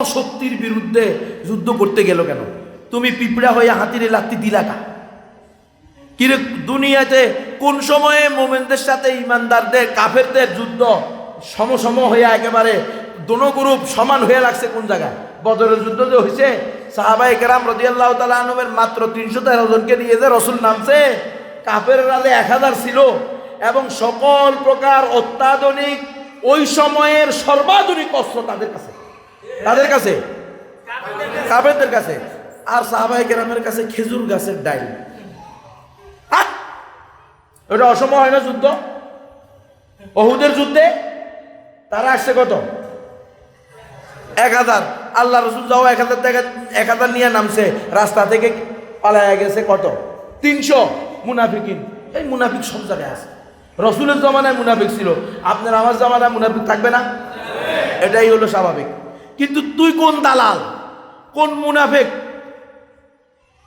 শক্তির বিরুদ্ধে যুদ্ধ করতে গেল কেন? তুমি পিঁপড়া হয়ে হাতির লাত্তি দিলা কিরে, দুনিয়াতে কোন সময়ে মোমেনদের সাথে ইমানদারদের, কাফেরদের যুদ্ধ সমসম হয়ে একেবারে দোনো গ্রুপ সমান হয়ে লাগছে কোন জায়গায়? বদরের যুদ্ধ যে হয়েছে সাহাবাই কেরাম রদিয়াল্লাহ তালা আনুমের মাত্র তিনশো তেরো জনকে নিয়ে যে রসুল নামছে, কাফের রালে এক হাজার ছিল এবং সকল প্রকার অত্যাধুনিক ওই সময়ের সর্বাধুনিক অস্ত্র তাদের কাছে। তাদের কাছে? কাফেরদের কাছে। আর সাহাবাই কেরামের কাছে খেজুর গাছের ডাইল! ওটা অসম হয় না যুদ্ধ? অহুদের যুদ্ধে? তারা আসছে কত? এক হাজার। আল্লাহ রসুল যাও এক হাজার থেকে এক হাজার নিয়ে নামছে। রাস্তা থেকে পালায়া গেছে কত? তিনশো মুনাফিকিন। এই মুনাফিক সব জায়গায় আছে। রসুলের জমানায় মুনাফিক ছিল। আপনার আমার জমানায় মুনাফিক থাকবে না? এটাই হলো স্বাভাবিক। কিন্তু তুই কোন দালাল? কোন মুনাফেক?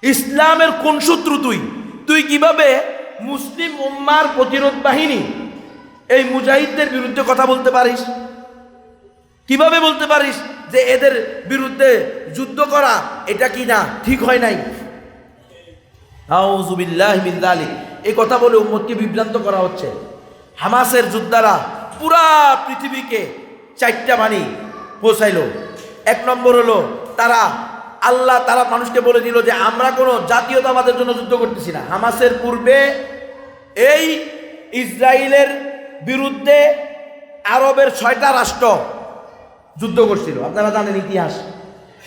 ইসলামের কোন শত্রু তুই? তুই কীভাবে মুসলিম উম্মার প্রতিরোধ বাহিনী এই মুজাহিদদের বিরুদ্ধে কথা বলতে পারিস? কীভাবে বলতে পারিস যে এদের বিরুদ্ধে যুদ্ধ করা এটা কি না? ঠিক হয় নাই। এই কথা বলে উম্মতকে বিভ্রান্ত করা হচ্ছে। হামাসের যোদ্ধারা পুরা পৃথিবীকে চারটা বাণী পৌঁছাইলো। এক নম্বর হলো তারা, আল্লাহ তারা মানুষকে বলে দিল যে আমরা কোনো জাতীয়তাবাদের জন্য যুদ্ধ করতেছি না। হামাসের পূর্বে এই ইসরায়েলের বিরুদ্ধে আরবের ছয়টা রাষ্ট্র যুদ্ধ করছিল। আপনারা জানেন ইতিহাস।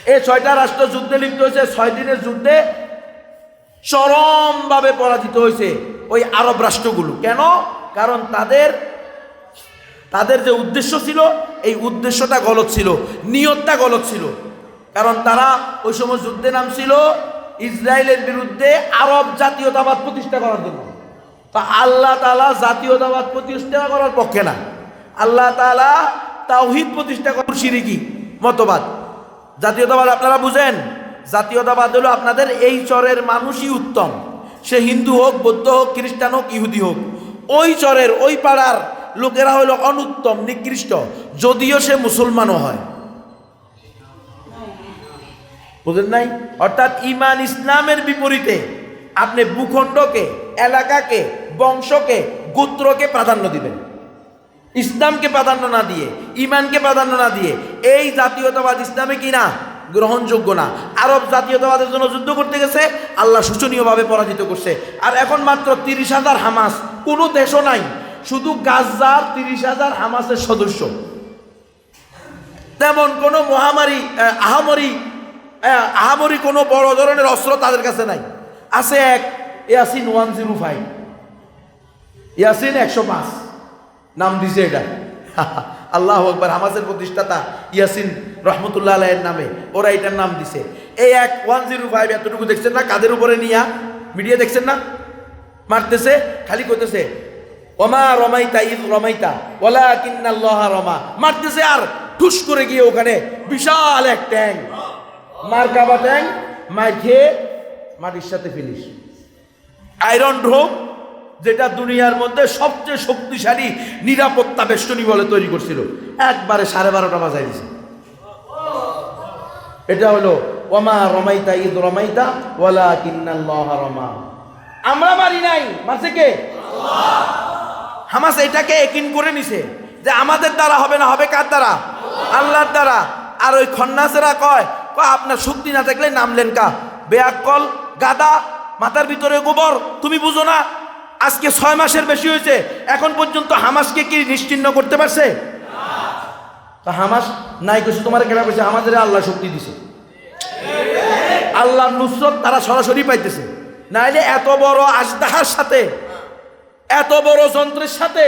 এই ছয়টা রাষ্ট্র যুদ্ধে লিপ্ত হয়েছে, ছয় দিনের যুদ্ধে চরমভাবে পরাজিত হয়েছে ওই আরব রাষ্ট্রগুলো। কেন? কারণ তাদের তাদের যে উদ্দেশ্য ছিল এই উদ্দেশ্যটা গলত ছিল, নিয়তটা গলত ছিল। কারণ তারা ওই সময় যুদ্ধে নামছিল, ইসরায়েলের বিরুদ্ধে আরব জাতীয়তাবাদ প্রতিষ্ঠা করার জন্য। তা আল্লাহ তালা জাতীয়তাবাদ প্রতিষ্ঠা করার পক্ষে না। আল্লাহ তালা তাওহিদ প্রতিষ্ঠা করার সিরিকি, মতবাদ। জাতীয়তাবাদ আপনারা বুঝেন? জাতীয়তাবাদ হলো আপনাদের এই চরের মানুষই উত্তম। সে হিন্দু হোক, বৌদ্ধ হোক, খ্রিস্টান হোক, ইহুদি হোক। ওই চরের, ওই পাড়ার লোকেরা হলো অনুত্তম, নিকৃষ্ট, যদিও সে মুসলমানও হয়। বুঝেন নাই? অর্থাৎ ইমান ইসলামের বিপরীতে আপনি ভূখণ্ডকে, এলাকাকে, বংশকে, গোত্রকে প্রাধান্য দিবেন। ইসলামকে প্রাধান্য না দিয়ে, ইমানকে প্রাধান্য না দিয়ে এই জাতীয়তাবাদ ইসলামে কি না গ্রহণযোগ্য না। আরব জাতীয়তাবাদের জন্য যুদ্ধ করতে গেছে, আল্লাহ শোচনীয়ভাবে পরাজিত করছে। আর এখন মাত্র তিরিশ হাজার হামাস কোনো দেশও নাই শুধু গাজার তিরিশ হাজার হামাসের সদস্য। তেমন কোনো মহামারী আহামরি আহ, আহামরি কোনো বড় ধরনের অস্ত্র তাদের কাছে নাই। আছে এক Yasin one zero five. Yasin একশো পাঁচ। নাম দিছে এটা। আল্লাহ একবার হামাসের প্রতিষ্ঠাতা ইয়াসিন রহমতুল্লাহ আলাইয়ের নামে। ওরা এটার নাম দিছে। এই এক ওয়ান জিরো ফাইভ এতটুকু দেখছেন না? কাদের উপরে নিয়া? মিডিয়া দেখছেন না? মারতেছে খালি করতেছে ওমা রমাইতা ঈদ রমাইতা ওলা কিন্নাল্লাহ রমা। মারতেছে আর, ঠুস করে গিয়ে ওখানে বিশাল এক ট্যাঙ্ক মার কাবা ট্যাঙ্ক মার খেয়ে মাটির সাথে ফেলিস। আয়রন ড্রোপ, যেটা দুনিয়ার মধ্যে সবচেয়ে শক্তিশালী নিরাপত্তা বেষ্টনী বলে তৈরি করছিল। একবারে সাড়ে বারোটা বাজাই দিছে। এটা হলো, ওমা রমাইতা ঈদ রমাইতা ওয়ালা কিন্নাল্লাহ রমা। আমরা মারি নাই, মারছে কে? হামাস এটাকে একিন করে নিছে যে আমাদের দ্বারা হবে না, হবে কার দ্বারা? আল্লাহর দ্বারা। আর ওই খন্নাসেরা কয় কয়, আপনার শক্তি না থাকলে নামলেন কা? বেয়াকল গাদা, মাথার ভিতরে গোবর, তুমি বুঝো না? আজকে ছয় মাসের বেশি হয়েছে, এখন পর্যন্ত হামাসকে কি নিশ্চিন্ন করতে পারছে? তা হামাস নাই কিছু, তোমার কেনা কইছে আমাদের আল্লাহ শক্তি দিছে। আল্লাহর নুসরত তারা সরাসরি পাইতেছে। নাইলে এত বড় আজদাহার সাথে এত বড় যন্ত্রের সাথে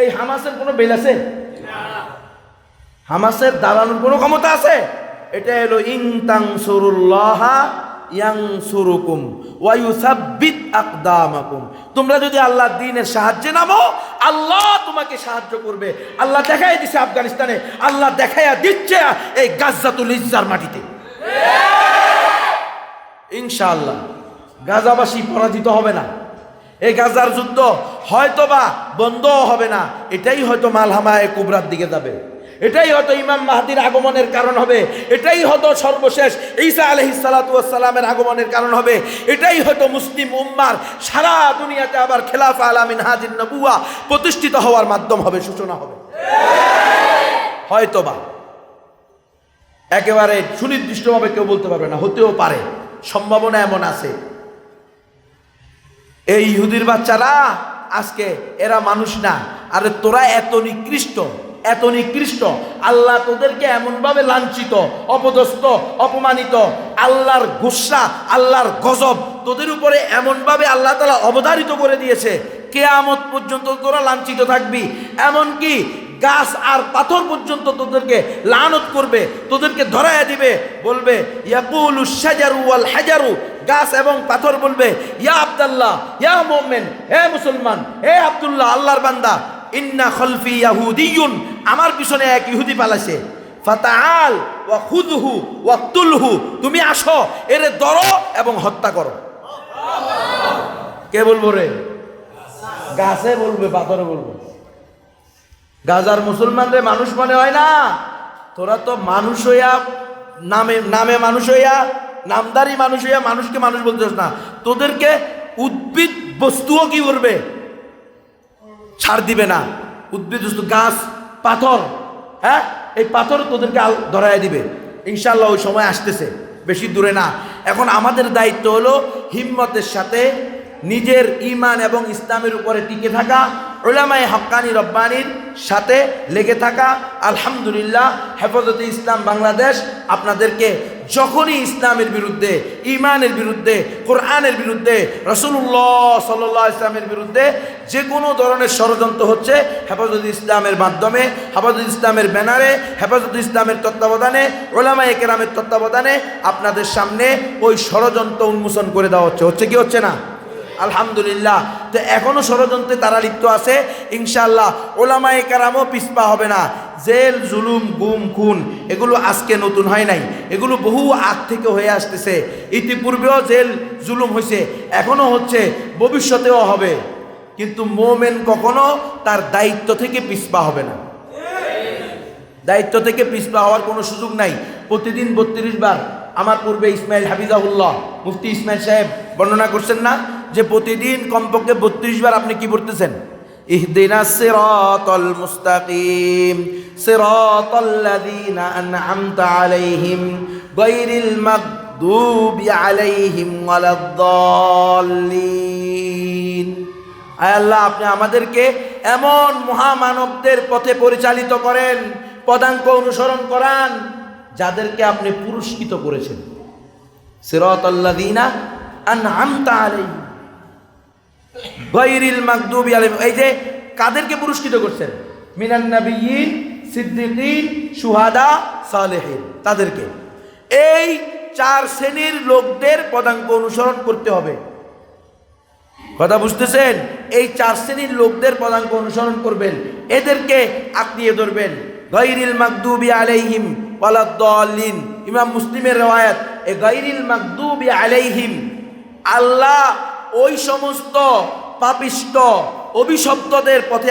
এই হামাসের কোনো বেল আছে? হামাসের দাঁড়ানোর কোনো ক্ষমতা আছে? এটা হলো ইং তাং সুরুল্লাহা ইয়াং সুরুকুম ওয়ায়ুসাব্বিত আকদামাকুম। তোমরা যদি আল্লাহ দিনের সাহায্যে নামো, আল্লাহ তোমাকে সাহায্য করবে। আল্লাহ দেখাই দিছে আফগানিস্তানে, আল্লাহ দেখাইয়া দিচ্ছে এই গাজ্জাতুল ইজ্জার মাটিতে। ইনশাআল্লাহ, গাজাবাসী পরাজিত হবে না। এই গাজার যুদ্ধ হয়তোবা বন্ধও হবে না। এটাই হয়তো মালহামায় কুবরার দিকে যাবে। এটাই হয়তো ইমাম মাহাদির আগমনের কারণ হবে। এটাই হয়তো সর্বশেষ ঈসা আলহিসালামের আগমনের কারণ হবে। এটাই হয়তো মুসলিম উম্মার সারা দুনিয়াতে আবার খেলাফা আলামিন হাজির নবুয়া প্রতিষ্ঠিত হওয়ার মাধ্যম হবে, সূচনা হবে। হয়তোবা। একেবারে সুনির্দিষ্টভাবে কেউ বলতে পারবে না, হতেও পারে। সম্ভাবনা এমন আছে। এই ইহুদির বাচ্চারা আজকে এরা মানুষ না। আরে তোরা এত নিকৃষ্ট এত নিকৃষ্ট। আল্লাহ তোদেরকে এমনভাবে লাঞ্ছিত, অপদস্থ, অপমানিত। আল্লাহর গুসা, আল্লাহর গজব তোদের উপরে এমনভাবে আল্লাহ তালা অবধারিত করে দিয়েছে। কেয়ামত পর্যন্ত তোরা লাঞ্ছিত থাকবি। এমনকি গাছ আর পাথর পর্যন্ত তোদেরকে লানত করবে, তোদেরকে ধরাইয়া দিবে। বলবে ইয়াকুলু ওয়াল হাজারু গাছ এবং পাথর বলবে, ইয়া আব্দুল্লাহ, ইয়া মোমেন হে মুসলমান হে আবদুল্লাহ, আল্লাহর বান্দা, ইন্না খলফি ইয়াহুদিয়ুন। আমার পিছনে এক ইহুদি পালাছে ফাতাআল ওয়া খুযহু ওয়া তুলহু তুমি আসো, এরে ধরো এবং হত্যা করো। কে বলব রে? গাছে বলবে, পাথরে বলবে। গাজার মুসলমানরে মানুষ মনে হয় না, তোরা তো মানুষ হইয়া, নামে নামে মানুষ হইয়া নামদারি মানুষ হইয়া মানুষকে মানুষ বলতেছ না। তোদেরকে উদ্ভিদ বস্তুও কি করবে? ছাড় দিবে না। উদ্ভিদ বস্তু, গাছ, পাথর হ্যাঁ? এই পাথর তোদেরকে ধরায় দিবে। ইনশাল্লাহ ওই সময় আসতেছে। বেশি দূরে না। এখন আমাদের দায়িত্ব হলো হিম্মতের সাথে নিজের ইমান এবং ইসলামের উপরে টিকে থাকা ওলামাই হক্কানি রব্বানির সাথে লেগে থাকা। আলহামদুলিল্লাহ, হেফাজতে ইসলাম বাংলাদেশ আপনাদেরকে যখনই ইসলামের বিরুদ্ধে ইমানের বিরুদ্ধে, কোরআনের বিরুদ্ধে রসুল্লাহ সাল্লাহ ইসলামের বিরুদ্ধে যে কোনো ধরনের ষড়যন্ত্র হচ্ছে, হেফাজত ইসলামের মাধ্যমে, হেফাজত ইসলামের ব্যানারে, হেফাজত ইসলামের তত্ত্বাবধানে ওলামা একরামের তত্ত্বাবধানে আপনাদের সামনে ওই ষড়যন্ত্র উন্মোচন করে দেওয়া হচ্ছে। হচ্ছে কি হচ্ছে না? আলহামদুলিল্লাহ। তো এখনও ষড়যন্ত্রে তারা লিপ্ত আছে। ইনশাল্লাহ ওলামায়ে কারামও পিসপা হবে না। জেল, জুলুম, গুম, খুন, এগুলো আজকে নতুন হয় নাই। এগুলো বহু আগ থেকে হয়ে আসতেছে। ইতিপূর্বেও জেল, জুলুম হয়েছে এখনও হচ্ছে, ভবিষ্যতেও হবে। কিন্তু মোমেন কখনো তার দায়িত্ব থেকে পিসপা হবে না। দায়িত্ব থেকে পিছপা হওয়ার কোনো সুযোগ নাই। প্রতিদিন বত্রিশ বার, আমার পূর্বে ইসমাইল হাফিজাহুল্লাহ, মুফতি ইসমাইল সাহেব বর্ণনা করছেন না যে প্রতিদিন কমপক্ষে বত্রিশ বার আপনি কি পড়তেছেন? ইহদিনা সিরাতাল মুস্তাকিম সিরাতাল্লাযীনা আন'আমতা আলাইহিম গায়রিল মাগদুবি আলাইহিম ওয়ালাদ-দাল্লিন আয় আল্লাহ, আপনি আমাদেরকে এমন মহামানবদের পথে পরিচালিত করেন, পদাঙ্ক অনুসরণ করান, যাদেরকে আপনি পুরস্কৃত করেছেন। সিরাত আল্লাদিনা আনআমতা আলাইহিম। গায়রিল মাগদুবি আলাইহিম। এই যে কাদেরকে পুরস্কৃত করছেন? মিনান নাবিয়িন সিদ্দিকিন শুহাদা সালেহিন। তাদেরকে। এই চার শ্রেণির লোকদের পদাঙ্ক অনুসরণ করতে হবে। কথা বুঝতেছেন? এই চার শ্রেণির লোকদের পদাঙ্ক অনুসরণ করবেন। এদেরকে আঁকড়িয়ে ধরবেন। গৈরিল মাকদুবি আলাইহিম ওয়ালাদ্দাল্লিন ইমাম মুসলিমের রওয়ায়াত এ গৈরিল মাকদুবি আলাইহিম আল্লাহ ওই সমস্ত পাপিষ্ট অভিশপ্তদের পথে